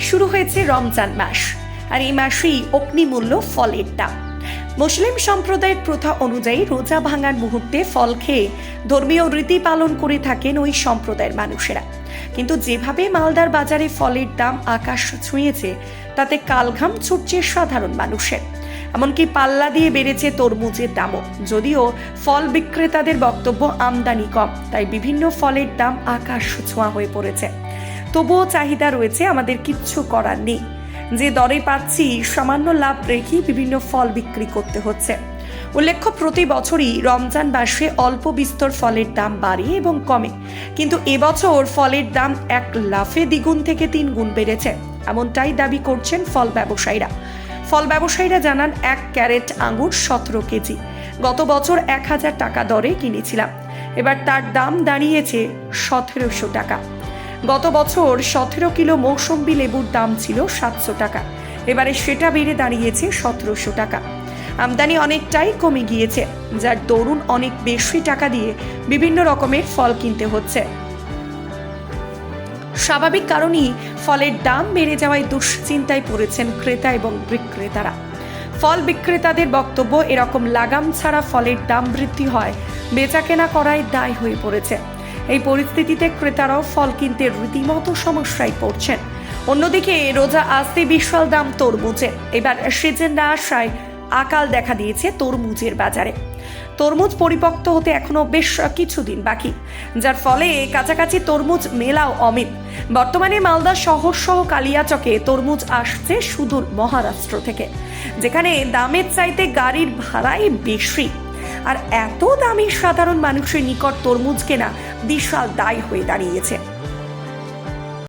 শুরু হয়েছে রমজান মাস, আর এই মাসেই অগ্নিমূল্য ফলের দাম। মুসলিম সম্প্রদায়ের প্রথা অনুযায়ী রোজা ভাঙার মুহূর্তে ফল খেয়ে ধর্মীয় রীতি পালন করে থাকেন ওই সম্প্রদায়ের মানুষেরা। কিন্তু যেভাবে মালদার বাজারে ফলের দাম আকাশ ছুঁয়েছে, তাতে কালঘাম ছুটছে সাধারণ মানুষের। এমনকি পাল্লা দিয়ে বেড়েছে তরমুজের দামও। যদিও ফল বিক্রেতাদের বক্তব্য আমদানি কম, তাই বিভিন্ন ফলের দাম আকাশ ছোঁয়া হয়ে পড়েছে। তবুও চাহিদা রয়েছে, আমাদের কিচ্ছু করার নেই। যে দরে পাচ্ছি, সামান্য লাভ রেখেই বিভিন্ন ফল বিক্রি করতে হচ্ছে। উল্লেখ্য, প্রতি বছরই রমজান মাসে অল্প বিস্তর ফলের দাম বাড়ে এবং কমে। কিন্তু এবছর ফলের দাম এক লাফে দ্বিগুণ থেকে তিন গুণ বেড়েছে। এমনটাই দাবি করছেন ফল ব্যবসায়ীরা। ফল ব্যবসায়ীরা জানান, এক ক্যারেট আঙুর সতেরো কেজি। গত বছর এক হাজার টাকা দরে কিনেছিলাম। এবার তার দাম দাঁড়িয়েছে সতেরোশো টাকা। গত বছর সতেরো কিলো মৌসম্বি লেবুর দাম ছিল সাতশো টাকা। এবারে সেটা বেড়ে দাঁড়িয়েছে সতেরোশো টাকা। আমদানি অনেকটাই কমে গিয়েছে, যার দরুন অনেক বেশি টাকা দিয়ে বিভিন্ন রকমের ফল কিনতে হচ্ছে। স্বাভাবিক কারণেই ফলের দাম বেড়ে যাওয়ায় দুশ্চিন্তায় পড়েছেন ক্রেতা এবং বিক্রেতারা। ফল বিক্রেতাদের বক্তব্য, এরকম লাগাম ছাড়া ফলের দাম বৃদ্ধি হয়, বেচাকেনা করায় দায় হয়ে পড়েছে। এই পরিস্থিতিতে ক্রেতারাও ফল কিনতে রীতিমতো সমস্যায় পড়ছেন। অন্যদিকে রোজা আসতে বিশাল দাম তরমুজের এবার সিজন না আসায় আকাল দেখা দিয়েছে তরমুজের বাজারে। তরমুজ পরিপক্ত হতে এখনও বেশ কিছুদিন বাকি, যার ফলে কাছাকাছি তরমুজ মেলাও অমিত। বর্তমানে মালদা শহর সহ কালিয়াচকে তরমুজ আসছে সুদূর মহারাষ্ট্র থেকে, যেখানে দামের চাইতে গাড়ির ভাড়াই বেশি। আর এত দামি সাধারণ মানুষের নিকট তরমুজ কেনা বিশাল দায় হয়ে দাঁড়িয়েছে।